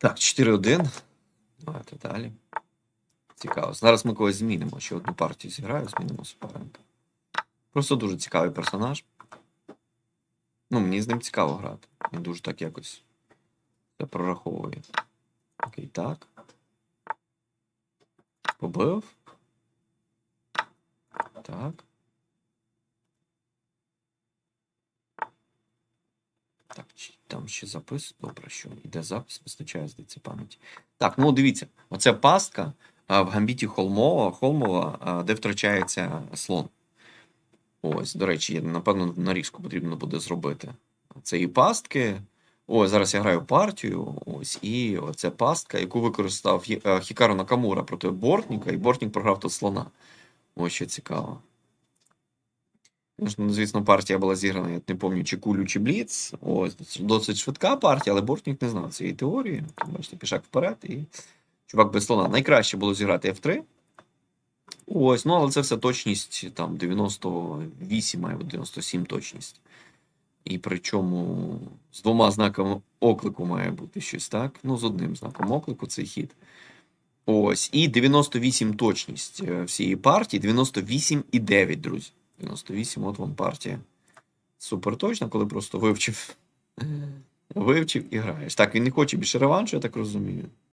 Так, 4-1. Давайте далі. Цікаво. Зараз ми когось змінимо. Ще одну партію зіграю, змінимо суперника. Просто дуже цікавий персонаж. Ну, мені з ним цікаво грати. Він дуже так якось це прораховує. Окей, так. Побив. Так. Так, чи там ще запис. Добре, що іде запис, вистачає, здається, пам'яті. Так, ну дивіться, оце пастка в гамбіті Холмова, Холмова, де втрачається слон. Ось, до речі, напевно, нарізку потрібно буде зробити. Це і пастки. Ось, зараз я граю партію. Ось, і оце пастка, яку використав е, Хікаро Накамура проти Бортніка, і Бортнік програв тут слона. Ось що цікаво. Ну, Звісно, партія була зіграна, я не пам'ятаю, чи кулю, чи бліц. Ось досить швидка партія, але Бортнік не знав цієї теорії. Бачите, пішак вперед, і чувак без слона. Найкраще було зіграти F3. Ось, ну але це все точність там 98, має 97 точність. І причому з двома знаками оклику має бути щось, так? Ну, з одним знаком оклику цей хід. Ось. І 98 точність е, всієї партії. 98,9, друзі. 98, от вам партія. Супер точно, коли просто вивчив. Вивчив і граєш. Так, він не хоче більше реваншу, я так розумію.